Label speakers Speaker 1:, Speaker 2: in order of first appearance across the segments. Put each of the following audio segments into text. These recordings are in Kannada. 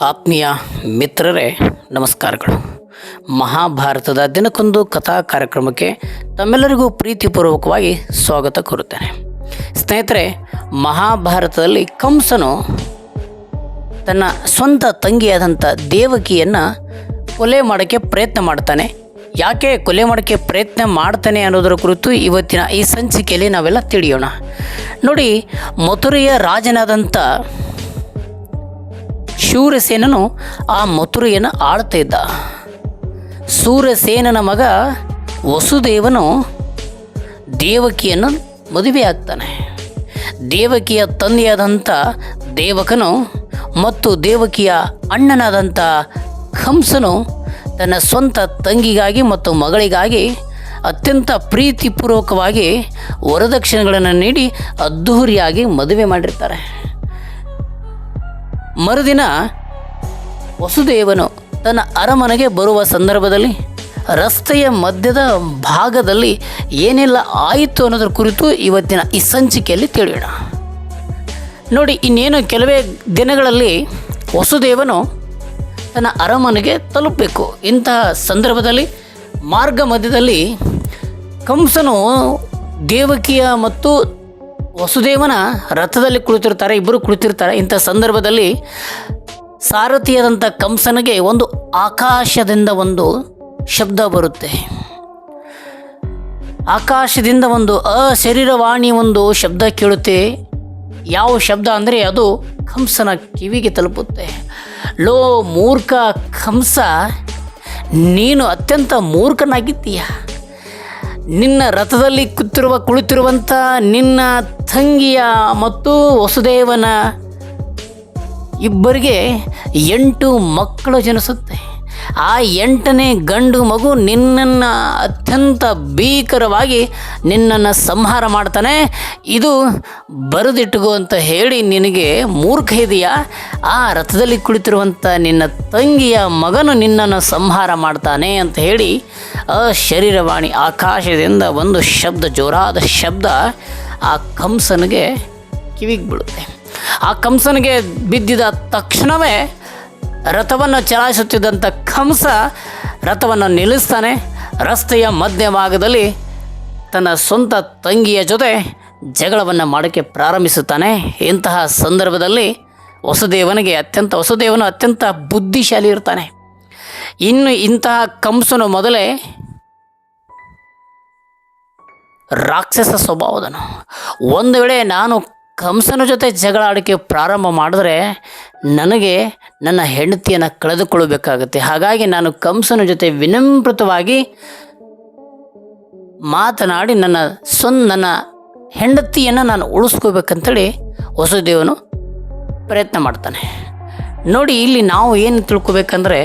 Speaker 1: ಆತ್ಮೀಯ ಮಿತ್ರರೇ, ನಮಸ್ಕಾರಗಳು. ಮಹಾಭಾರತದ ದಿನಕ್ಕೊಂದು ಕಥಾ ಕಾರ್ಯಕ್ರಮಕ್ಕೆ ತಮ್ಮೆಲ್ಲರಿಗೂ ಪ್ರೀತಿಪೂರ್ವಕವಾಗಿ ಸ್ವಾಗತ ಕೋರುತ್ತೇನೆ. ಸ್ನೇಹಿತರೆ, ಮಹಾಭಾರತದಲ್ಲಿ ಕಂಸನು ತನ್ನ ಸ್ವಂತ ತಂಗಿಯಾದಂಥ ದೇವಕಿಯನ್ನು ಕೊಲೆ ಮಾಡೋಕ್ಕೆ ಪ್ರಯತ್ನ ಮಾಡ್ತಾನೆ. ಯಾಕೆ ಕೊಲೆ ಮಾಡೋಕ್ಕೆ ಪ್ರಯತ್ನ ಮಾಡ್ತಾನೆ ಅನ್ನೋದರ ಕುರಿತು ಇವತ್ತಿನ ಈ ಸಂಚಿಕೆಯಲ್ಲಿ ನಾವೆಲ್ಲ ತಿಳಿಯೋಣ. ನೋಡಿ, ಮಥುರೆಯ ರಾಜನಾದಂಥ ಶೂರಸೇನನು ಆ ಮಥುರೆಯನ್ನು ಆಳ್ತಾ ಇದ್ದ. ಸೂರ್ಯಸೇನನ ಮಗ ವಸುದೇವನು ದೇವಕಿಯನ್ನು ಮದುವೆ ಆಗ್ತಾನೆ. ದೇವಕಿಯ ತಂದೆಯಾದಂಥ ದೇವಕನು ಮತ್ತು ದೇವಕಿಯ ಅಣ್ಣನಾದಂಥ ಕಂಸನು ತನ್ನ ಸ್ವಂತ ತಂಗಿಗಾಗಿ ಮತ್ತು ಮಗಳಿಗಾಗಿ ಅತ್ಯಂತ ಪ್ರೀತಿಪೂರ್ವಕವಾಗಿ ವರದಕ್ಷಿಣೆಗಳನ್ನು ನೀಡಿ ಅದ್ಧೂರಿಯಾಗಿ ಮದುವೆ ಮಾಡಿರ್ತಾರೆ. ಮರುದಿನ ವಸುದೇವನು ತನ್ನ ಅರಮನೆಗೆ ಬರುವ ಸಂದರ್ಭದಲ್ಲಿ ರಸ್ತೆಯ ಮಧ್ಯದ ಭಾಗದಲ್ಲಿ ಏನೆಲ್ಲ ಆಯಿತು ಅನ್ನೋದ್ರ ಕುರಿತು ಇವತ್ತಿನ ಈ ಸಂಚಿಕೆಯಲ್ಲಿ ತಿಳಿಯೋಣ. ನೋಡಿ, ಇನ್ನೇನು ಕೆಲವೇ ದಿನಗಳಲ್ಲಿ ವಸುದೇವನು ತನ್ನ ಅರಮನೆಗೆ ತಲುಪಬೇಕು. ಇಂತಹ ಸಂದರ್ಭದಲ್ಲಿ ಮಾರ್ಗ ಮಧ್ಯದಲ್ಲಿ ಕಂಸನು ದೇವಕಿಯ ಮತ್ತು ವಸುದೇವನ ರಥದಲ್ಲಿ ಕುಳಿತಿರ್ತಾರೆ, ಇಬ್ಬರು ಕುಳಿತಿರ್ತಾರೆ. ಇಂಥ ಸಂದರ್ಭದಲ್ಲಿ ಸಾರಥಿಯಾದಂಥ ಕಂಸನಿಗೆ ಒಂದು ಆಕಾಶದಿಂದ ಒಂದು ಶಬ್ದ ಬರುತ್ತೆ. ಆಕಾಶದಿಂದ ಒಂದು ಅಶರೀರವಾಣಿ ಒಂದು ಶಬ್ದ ಕೇಳುತ್ತೆ. ಯಾವ ಶಬ್ದ ಅಂದರೆ ಅದು ಕಂಸನ ಕಿವಿಗೆ ತಲುಪುತ್ತೆ. ಲೋ ಮೂರ್ಖ ಕಂಸ, ನೀನು ಅತ್ಯಂತ ಮೂರ್ಖನಾಗಿದ್ದೀಯ? ನಿನ್ನ ರಥದಲ್ಲಿ ಕೂತಿರುವ ಕುಳಿತಿರುವಂಥ ನಿನ್ನ ತಂಗಿಯ ಮತ್ತು ವಸುದೇವನ ಇಬ್ಬರಿಗೆ ಎಂಟು ಮಕ್ಕಳು ಜನಿಸುತ್ತೆ. ಆ ಎಂಟನೇ ಗಂಡು ಮಗು ನಿನ್ನನ್ನು ಅತ್ಯಂತ ಭೀಕರವಾಗಿ ನಿನ್ನನ್ನು ಸಂಹಾರ ಮಾಡ್ತಾನೆ. ಇದು ಬರೆದಿಟ್ಟುಗು ಅಂತ ಹೇಳಿ ನಿನಗೆ ಮೂರ್ಖ ಇದೆಯಾ? ಆ ರಥದಲ್ಲಿ ಕುಳಿತಿರುವಂಥ ನಿನ್ನ ತಂಗಿಯ ಮಗನು ನಿನ್ನನ್ನು ಸಂಹಾರ ಮಾಡ್ತಾನೆ ಅಂತ ಹೇಳಿ ಆ ಶರೀರವಾಣಿ ಆಕಾಶದಿಂದ ಒಂದು ಶಬ್ದ, ಜೋರಾದ ಶಬ್ದ ಆ ಕಂಸನಿಗೆ ಕಿವಿಗೆ ಬೀಳುತ್ತೆ. ಆ ಕಂಸನಿಗೆ ಬಿದ್ದಿದ ತಕ್ಷಣವೇ ರಥವನ್ನು ಚಲಾಯಿಸುತ್ತಿದ್ದಂಥ ಕಂಸ ರಥವನ್ನು ನಿಲ್ಲಿಸ್ತಾನೆ. ರಸ್ತೆಯ ಮಧ್ಯಭಾಗದಲ್ಲಿ ತನ್ನ ಸ್ವಂತ ತಂಗಿಯ ಜೊತೆ ಜಗಳವನ್ನು ಮಾಡೋಕ್ಕೆ ಪ್ರಾರಂಭಿಸುತ್ತಾನೆ. ಇಂತಹ ಸಂದರ್ಭದಲ್ಲಿ ವಸುದೇವನಿಗೆ ಅತ್ಯಂತ, ವಸುದೇವನು ಅತ್ಯಂತ ಬುದ್ಧಿಶಾಲಿ ಇರ್ತಾನೆ. ಇನ್ನು ಇಂತಹ ಕಂಸನು ಮೊದಲೇ ರಾಕ್ಷಸ ಸ್ವಭಾವದನು ಒಂದು ವೇಳೆ ನಾನು ಕಂಸನ ಜೊತೆ ಜಗಳ ಆಡೋಕ್ಕೆ ಪ್ರಾರಂಭ ಮಾಡಿದ್ರೆ ನನಗೆ ನನ್ನ ಹೆಂಡತಿಯನ್ನು ಕಳೆದುಕೊಳ್ಳಬೇಕಾಗುತ್ತೆ. ಹಾಗಾಗಿ ನಾನು ಕಂಸನ ಜೊತೆ ವಿನಮ್ರತವಾಗಿ ಮಾತನಾಡಿ ನನ್ನ ಸೊನ್, ನನ್ನ ಹೆಂಡತಿಯನ್ನು ನಾನು ಉಳಿಸ್ಕೋಬೇಕಂತೇಳಿ ವಸುದೇವನು ಪ್ರಯತ್ನ ಮಾಡ್ತಾನೆ. ನೋಡಿ, ಇಲ್ಲಿ ನಾವು ಏನು ತಿಳ್ಕೊಬೇಕಂದ್ರೆ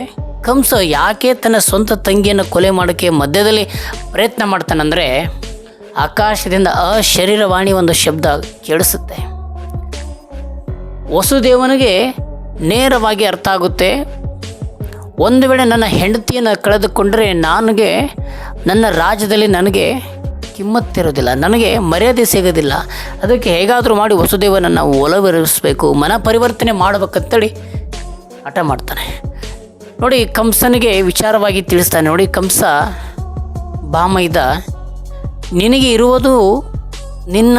Speaker 1: ಕಂಸ ಯಾಕೆ ತನ್ನ ಸ್ವಂತ ತಂಗಿಯನ್ನು ಕೊಲೆ ಮಾಡೋಕ್ಕೆ ಮಧ್ಯದಲ್ಲಿ ಪ್ರಯತ್ನ ಮಾಡ್ತಾನಂದರೆ ಆಕಾಶದಿಂದ ಅಶರೀರವಾಣಿ ಒಂದು ಶಬ್ದ ಕೇಳಿಸುತ್ತೆ. ವಸುದೇವನಿಗೆ ನೇರವಾಗಿ ಅರ್ಥ ಆಗುತ್ತೆ. ಒಂದು ವೇಳೆ ನನ್ನ ಹೆಂಡತಿಯನ್ನು ಕಳೆದುಕೊಂಡರೆ ನನಗೆ, ನನ್ನ ರಾಜ್ಯದಲ್ಲಿ ನನಗೆ ಕಿಮ್ಮತ್ತಿರೋದಿಲ್ಲ ನನಗೆ ಮರ್ಯಾದೆ ಸಿಗೋದಿಲ್ಲ. ಅದಕ್ಕೆ ಹೇಗಾದರೂ ಮಾಡಿ ವಸುದೇವನನ್ನು ಒಲವರಿಸಬೇಕು, ಮನ ಪರಿವರ್ತನೆ ಮಾಡಬೇಕಂತೇಳಿ ಹಠ ಮಾಡ್ತಾನೆ. ನೋಡಿ ಕಂಸನಿಗೆ ವಿಚಾರವಾಗಿ ತಿಳಿಸ್ತಾನೆ. ನೋಡಿ ಕಂಸ ಬಾಮೈದ ನಿನಗೆ ಇರುವುದು ನಿನ್ನ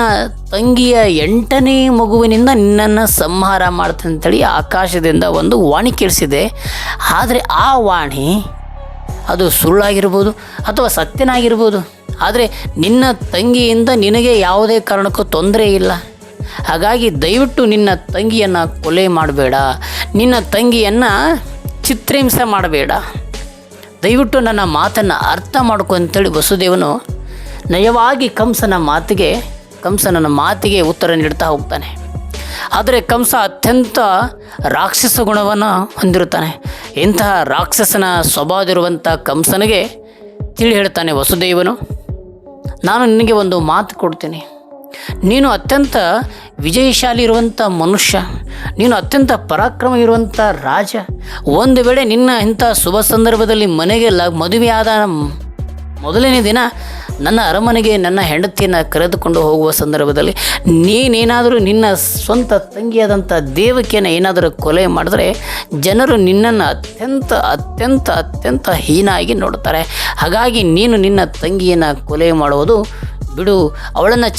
Speaker 1: ತಂಗಿಯ ಎಂಟನೇ ಮಗುವಿನಿಂದ ನಿನ್ನನ್ನು ಸಂಹಾರ ಮಾಡ್ತಾನೆ ಅಂತೇಳಿ ಆಕಾಶದಿಂದ ಒಂದು ವಾಣಿ ಕೇಳಿಸಿದೆ. ಆದರೆ ಆ ವಾಣಿ ಅದು ಸುಳ್ಳಾಗಿರ್ಬೋದು ಅಥವಾ ಸತ್ಯನಾಗಿರ್ಬೋದು. ಆದರೆ ನಿನ್ನ ತಂಗಿಯಿಂದ ನಿನಗೆ ಯಾವುದೇ ಕಾರಣಕ್ಕೂ ತೊಂದರೆ ಇಲ್ಲ. ಹಾಗಾಗಿ ದಯವಿಟ್ಟು ನಿನ್ನ ತಂಗಿಯನ್ನು ಕೊಲೆ ಮಾಡಬೇಡ. ನಿನ್ನ ತಂಗಿಯನ್ನು ಚಿತ್ರಹಿಂಸೆ ಮಾಡಬೇಡ. ದಯವಿಟ್ಟು ನನ್ನ ಮಾತನ್ನು ಅರ್ಥ ಮಾಡ್ಕೊ ಅಂತೇಳಿ ವಸುದೇವನು ನಯವಾಗಿ ಕಂಸನ ಮಾತಿಗೆ ಕಂಸನ ಮಾತಿಗೆ ಉತ್ತರ ನೀಡ್ತಾ ಹೋಗ್ತಾನೆ. ಆದರೆ ಕಂಸ ಅತ್ಯಂತ ರಾಕ್ಷಸ ಗುಣವನ್ನು ಹೊಂದಿರುತ್ತಾನೆ. ಇಂತಹ ರಾಕ್ಷಸನ ಸ್ವಭಾವದಿರುವಂಥ ಕಂಸನಿಗೆ ತಿಳಿ ಹೇಳ್ತಾನೆ ವಸುದೇವನು, ನಾನು ನಿನಗೆ ಒಂದು ಮಾತು ಕೊಡ್ತೀನಿ. ನೀನು ಅತ್ಯಂತ ವಿಜಯಶಾಲಿ ಇರುವಂಥ ಮನುಷ್ಯ, ನೀನು ಅತ್ಯಂತ ಪರಾಕ್ರಮ ಇರುವಂಥ ರಾಜ. ಒಂದು ವೇಳೆ ನಿನ್ನ ಇಂಥ ಶುಭ ಸಂದರ್ಭದಲ್ಲಿ ಮನೆಗೆ ಲ, ಮದುವೆಯಾದ ಮೊದಲನೇ ದಿನ ನನ್ನ ಅರಮನೆಗೆ ನನ್ನ ಹೆಂಡತಿಯನ್ನು ಕರೆದುಕೊಂಡು ಹೋಗುವ ಸಂದರ್ಭದಲ್ಲಿ ನೀನೇನಾದರೂ ನಿನ್ನ ಸ್ವಂತ ತಂಗಿಯಾದಂಥ ದೇವಕಿಯನ್ನು ಏನಾದರೂ ಕೊಲೆ ಮಾಡಿದ್ರೆ ಜನರು ನಿನ್ನನ್ನು ಅತ್ಯಂತ ಅತ್ಯಂತ ಅತ್ಯಂತ ಹೀನಾಗಿ ನೋಡ್ತಾರೆ. ಹಾಗಾಗಿ ನೀನು ನಿನ್ನ ತಂಗಿಯನ್ನು ಕೊಲೆ ಮಾಡುವುದು ಬಿಡು. ಅವಳನ್ನು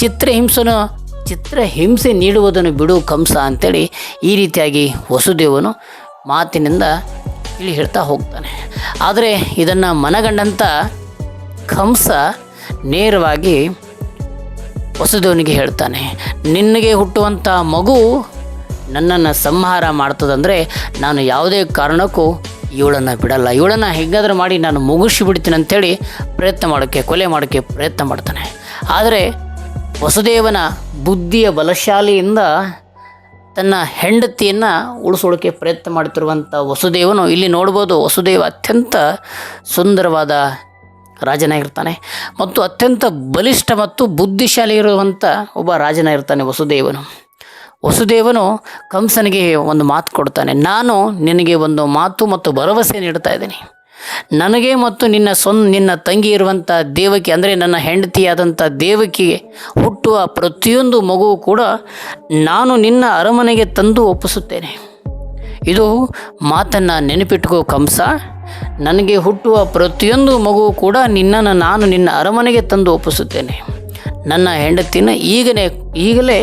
Speaker 1: ಚಿತ್ರ ಹಿಂಸೆ ನೀಡುವುದನ್ನು ಬಿಡು ಕಂಸ ಅಂತೇಳಿ ಈ ರೀತಿಯಾಗಿ ವಸುದೇವನು ಮಾತಿನಿಂದ ತಿಳಿ ಹೇಳ್ತಾ ಹೋಗ್ತಾನೆ. ಆದರೆ ಇದನ್ನು ಮನಗಂಡಂಥ ಕಂಸ ನೇರವಾಗಿ ವಸುದೇವನಿಗೆ ಹೇಳ್ತಾನೆ ನಿನಗೆ ಹುಟ್ಟುವಂಥ ಮಗು ನನ್ನನ್ನು ಸಂಹಾರ ಮಾಡ್ತದಂದರೆ ನಾನು ಯಾವುದೇ ಕಾರಣಕ್ಕೂ ಇವಳನ್ನು ಬಿಡಲ್ಲ. ಇವಳನ್ನು ಹೇಗಾದರೂ ಮಾಡಿ ನಾನು ಮುಗಿಸಿ ಬಿಡ್ತೀನಿ ಅಂತೇಳಿ ಪ್ರಯತ್ನ ಮಾಡೋಕ್ಕೆ, ಕೊಲೆ ಮಾಡೋಕ್ಕೆ ಪ್ರಯತ್ನ ಮಾಡ್ತಾನೆ. ಆದರೆ ವಸುದೇವನ ಬುದ್ಧಿಯ ಬಲಶಾಲಿಯಿಂದ ತನ್ನ ಹೆಂಡತಿಯನ್ನು ಉಳಿಸೋಳಕ್ಕೆ ಪ್ರಯತ್ನ ಮಾಡ್ತಿರುವಂಥ ವಸುದೇವನು ಇಲ್ಲಿ ನೋಡ್ಬೋದು, ವಸುದೇವ ಅತ್ಯಂತ ಸುಂದರವಾದ ರಾಜನಾಗಿರ್ತಾನೆ ಮತ್ತು ಅತ್ಯಂತ ಬಲಿಷ್ಠ ಮತ್ತು ಬುದ್ಧಿಶಾಲಿ ಇರುವಂಥ ಒಬ್ಬ ರಾಜನಾಗಿರ್ತಾನೆ ವಸುದೇವನು. ವಸುದೇವನು ಕಂಸನಿಗೆ ಒಂದು ಮಾತು ಕೊಡ್ತಾನೆ, ನಾನು ನಿನಗೆ ಒಂದು ಮಾತು ಮತ್ತು ಭರವಸೆ ನೀಡ್ತಾ ಇದ್ದೀನಿ. ನನಗೆ ಮತ್ತು ನಿನ್ನ ಸೊನ್, ನಿನ್ನ ತಂಗಿ ಇರುವಂಥ ದೇವಕಿ, ಅಂದರೆ ನನ್ನ ಹೆಂಡತಿಯಾದಂಥ ದೇವಕಿಗೆ ಹುಟ್ಟುವ ಪ್ರತಿಯೊಂದು ಮಗುವು ಕೂಡ ನಾನು ನಿನ್ನ ಅರಮನೆಗೆ ತಂದು ಒಪ್ಪಿಸುತ್ತೇನೆ. ಇದು ಮಾತನ್ನು ನೆನಪಿಟ್ಕೋ ಕಂಸ. ನನಗೆ ಹುಟ್ಟುವ ಪ್ರತಿಯೊಂದು ಮಗು ಕೂಡ ನಿನ್ನನ್ನು ನಾನು ನಿನ್ನ ಅರಮನೆಗೆ ತಂದು ಒಪ್ಪಿಸುತ್ತೇನೆ. ನನ್ನ ಹೆಂಡತಿನ ಈಗಲೇ ಈಗಲೇ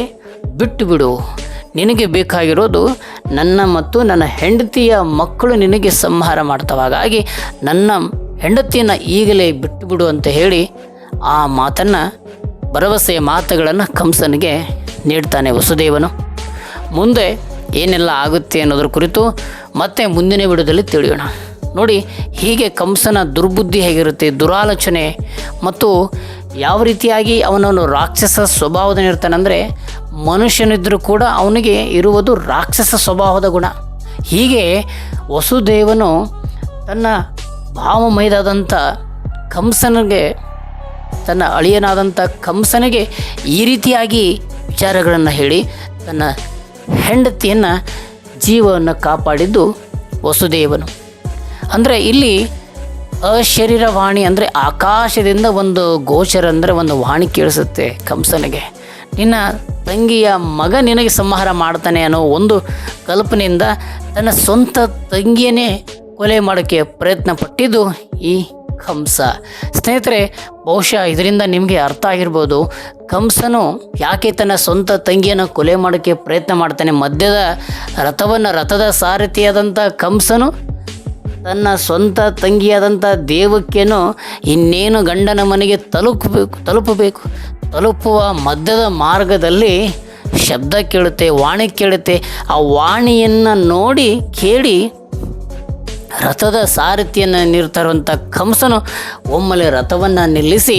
Speaker 1: ಬಿಟ್ಟು ಬಿಡು ನಿನಗೆ ಬೇಕಾಗಿರೋದು ನನ್ನ ಮತ್ತು ನನ್ನ ಹೆಂಡತಿಯ ಮಕ್ಕಳು ನಿನಗೆ ಸಂಹಾರ ಮಾಡ್ತವೆ. ಹಾಗಾಗಿ ನನ್ನ ಹೆಂಡತಿಯನ್ನು ಈಗಲೇ ಬಿಟ್ಟು ಬಿಡು ಅಂತ ಹೇಳಿ ಆ ಮಾತನ್ನು, ಭರವಸೆಯ ಮಾತುಗಳನ್ನು ಕಂಸನಿಗೆ ನೀಡ್ತಾನೆ ವಸುದೇವನು. ಮುಂದೆ ಏನೆಲ್ಲ ಆಗುತ್ತೆ ಅನ್ನೋದ್ರ ಕುರಿತು ಮತ್ತೆ ಮುಂದಿನ ವಿಡಿಯೋದಲ್ಲಿ ತಿಳಿಯೋಣ. ನೋಡಿ, ಹೀಗೆ ಕಂಸನ ದುರ್ಬುದ್ಧಿ ಹೇಗಿರುತ್ತೆ, ದುರಾಲೋಚನೆ ಮತ್ತು ಯಾವ ರೀತಿಯಾಗಿ ಅವನನ್ನು ರಾಕ್ಷಸ ಸ್ವಭಾವದನಿರ್ತಾನಂದರೆ ಮನುಷ್ಯನಿದ್ದರೂ ಕೂಡ ಅವನಿಗೆ ಇರುವುದು ರಾಕ್ಷಸ ಸ್ವಭಾವದ ಗುಣ. ಹೀಗೆ ವಸುದೇವನು ತನ್ನ ಭಾವಮಯದಾದಂಥ ಕಂಸನಿಗೆ, ತನ್ನ ಅಳಿಯನಾದಂಥ ಕಂಸನಿಗೆ ಈ ರೀತಿಯಾಗಿ ವಿಚಾರಗಳನ್ನು ಹೇಳಿ, ತನ್ನ ಹೆಂಡತಿಯನ್ನು ಜೀವವನ್ನು ಕಾಪಾಡಿದ್ದು ವಸುದೇವನು. ಅಂದರೆ ಇಲ್ಲಿ ಅಶರೀರ ವಾಣಿ ಅಂದರೆ ಆಕಾಶದಿಂದ ಒಂದು ಗೋಚರ ಅಂದರೆ ಒಂದು ವಾಣಿ ಕೇಳಿಸುತ್ತೆ ಕಂಸನಿಗೆ. ನಿನ್ನ ತಂಗಿಯ ಮಗ ನಿನಗೆ ಸಂಹಾರ ಮಾಡ್ತಾನೆ ಅನ್ನೋ ಒಂದು ಕಲ್ಪನೆಯಿಂದ ತನ್ನ ಸ್ವಂತ ತಂಗಿಯನ್ನೇ ಕೊಲೆ ಮಾಡೋಕ್ಕೆ ಪ್ರಯತ್ನ ಪಟ್ಟಿದ್ದು ಈ ಕಂಸ. ಸ್ನೇಹಿತರೆ, ಬಹುಶಃ ಇದರಿಂದ ನಿಮಗೆ ಅರ್ಥ ಆಗಿರ್ಬೋದು, ಕಂಸನು ಯಾಕೆ ತನ್ನ ಸ್ವಂತ ತಂಗಿಯನ್ನು ಕೊಲೆ ಮಾಡೋಕ್ಕೆ ಪ್ರಯತ್ನ ಮಾಡ್ತಾನೆ? ಮಧ್ಯದ ರಥವನ್ನು, ರಥದ ಸಾರಥಿಯಾದಂಥ ಕಂಸನು ತನ್ನ ಸ್ವಂತ ತಂಗಿಯಾದಂಥ ದೇವಕ್ಕೇನು ಇನ್ನೇನು ಗಂಡನ ಮನೆಗೆ ತಲುಪಬೇಕು ತಲುಪಬೇಕು. ತಲುಪುವ ಮಧ್ಯದ ಮಾರ್ಗದಲ್ಲಿ ಶಬ್ದ ಕೇಳುತ್ತೆ, ವಾಣಿ ಕೇಳುತ್ತೆ. ಆ ವಾಣಿಯನ್ನು ನೋಡಿ ಕೇಳಿ ರಥದ ಸಾರಥಿಯನ್ನು ನಿಲ್ತಿರುವಂಥ ಕಂಸನು ಒಮ್ಮಲೆ ರಥವನ್ನು ನಿಲ್ಲಿಸಿ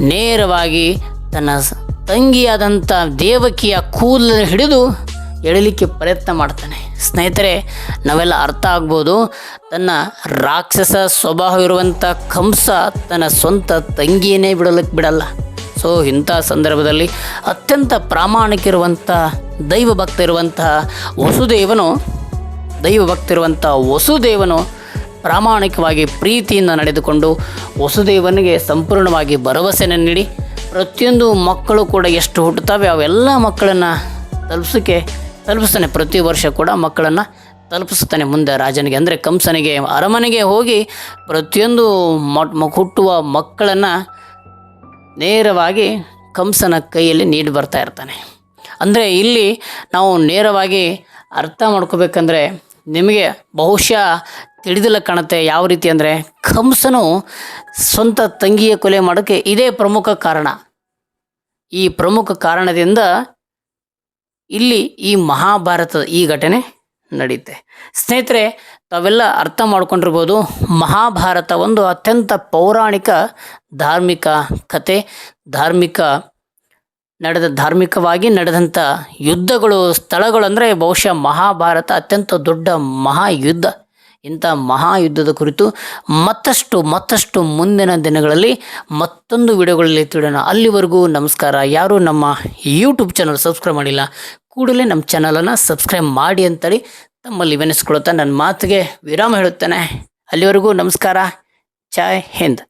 Speaker 1: ನೇರವಾಗಿ ತನ್ನ ತಂಗಿಯಾದಂಥ ದೇವಕಿಯ ಕೂದಲನ್ನು ಹಿಡಿದು ಎಳಲಿಕ್ಕೆ ಪ್ರಯತ್ನ ಮಾಡ್ತಾನೆ. ಸ್ನೇಹಿತರೆ, ನಾವೆಲ್ಲ ಅರ್ಥ ಆಗ್ಬೋದು. ತನ್ನ ರಾಕ್ಷಸ ಸ್ವಭಾವವಿರುವಂಥ ಕಂಸ ತನ್ನ ಸ್ವಂತ ತಂಗಿಯನ್ನೇ ಬಿಡಲಿಕ್ಕೆ ಬಿಡಲ್ಲ. ಸೊ, ಇಂಥ ಸಂದರ್ಭದಲ್ಲಿ ಅತ್ಯಂತ ಪ್ರಾಮಾಣಿಕ ಇರುವಂಥ ದೈವ ಭಕ್ತ ಇರುವಂತಹ ವಸುದೇವನು ದೈವ ಭಕ್ತಿರುವಂಥ ವಸುದೇವನು ಪ್ರಾಮಾಣಿಕವಾಗಿ ಪ್ರೀತಿಯಿಂದ ನಡೆದುಕೊಂಡು ವಸುದೇವನಿಗೆ ಸಂಪೂರ್ಣವಾಗಿ ಭರವಸೆಯನ್ನು ನೀಡಿ, ಪ್ರತಿಯೊಂದು ಮಕ್ಕಳು ಕೂಡ ಎಷ್ಟು ಹುಟ್ಟುತ್ತವೆ, ಅವೆಲ್ಲ ಮಕ್ಕಳನ್ನು ತಲುಪಿಸೋಕ್ಕೆ ತಲುಪಿಸ್ತಾನೆ ಪ್ರತಿ ವರ್ಷ ಕೂಡ ಮಕ್ಕಳನ್ನು ತಲುಪಿಸ್ತಾನೆ ಮುಂದೆ ರಾಜನಿಗೆ. ಅಂದರೆ ಕಂಸನಿಗೆ, ಅರಮನೆಗೆ ಹೋಗಿ ಪ್ರತಿಯೊಂದು ಹುಟ್ಟುವ ಮಕ್ಕಳನ್ನು ನೇರವಾಗಿ ಕಂಸನ ಕೈಯಲ್ಲಿ ನೀಡಿ ಬರ್ತಾ ಇರ್ತಾನೆ. ಅಂದರೆ ಇಲ್ಲಿ ನಾವು ನೇರವಾಗಿ ಅರ್ಥ ಮಾಡ್ಕೋಬೇಕಂದ್ರೆ ನಿಮಗೆ ಬಹುಶಃ ತಿಳಿದಿಲ್ಲ ಕಾಣುತ್ತೆ ಯಾವ ರೀತಿ ಅಂದರೆ ಕಂಸನು ಸ್ವಂತ ತಂಗಿಯ ಕೊಲೆ ಮಾಡೋಕ್ಕೆ ಇದೇ ಪ್ರಮುಖ ಕಾರಣ. ಈ ಪ್ರಮುಖ ಕಾರಣದಿಂದ ಇಲ್ಲಿ ಈ ಮಹಾಭಾರತದ ಈ ಘಟನೆ ನಡೆಯುತ್ತೆ ಸ್ನೇಹಿತರೆ, ತಾವೆಲ್ಲ ಅರ್ಥ ಮಾಡ್ಕೊಂಡಿರ್ಬೋದು, ಮಹಾಭಾರತ ಒಂದು ಅತ್ಯಂತ ಪೌರಾಣಿಕ ಧಾರ್ಮಿಕ ಕತೆ. ಧಾರ್ಮಿಕ, ನಡೆದ ಧಾರ್ಮಿಕವಾಗಿ ನಡೆದಂಥ ಯುದ್ಧಗಳು, ಸ್ಥಳಗಳು ಅಂದರೆ ಬಹುಶಃ ಮಹಾಭಾರತ ಅತ್ಯಂತ ದೊಡ್ಡ ಮಹಾಯುದ್ಧ. ಇಂಥ ಮಹಾಯುದ್ಧದ ಕುರಿತು ಮತ್ತಷ್ಟು ಮತ್ತಷ್ಟು ಮುಂದಿನ ದಿನಗಳಲ್ಲಿ ಮತ್ತೊಂದು ವಿಡಿಯೋಗಳಲ್ಲಿ ತಿಳಿಯೋಣ. ಅಲ್ಲಿವರೆಗೂ ನಮಸ್ಕಾರ. ಯಾರು ನಮ್ಮ ಯೂಟ್ಯೂಬ್ ಚಾನಲ್ ಸಬ್ಸ್ಕ್ರೈಬ್ ಮಾಡಿಲ್ಲ ಕೂಡಲೇ ನಮ್ಮ ಚಾನಲನ್ನು ಸಬ್ಸ್ಕ್ರೈಬ್ ಮಾಡಿ ಅಂತೇಳಿ ತಮ್ಮಲ್ಲಿ ವಿನಿಸ್ಕೊಳ್ತಾ ನನ್ನ ಮಾತಿಗೆ ವಿರಾಮ ಹೇಳುತ್ತೇನೆ. ಅಲ್ಲಿವರೆಗೂ ನಮಸ್ಕಾರ. ಜೈ ಹಿಂದ್.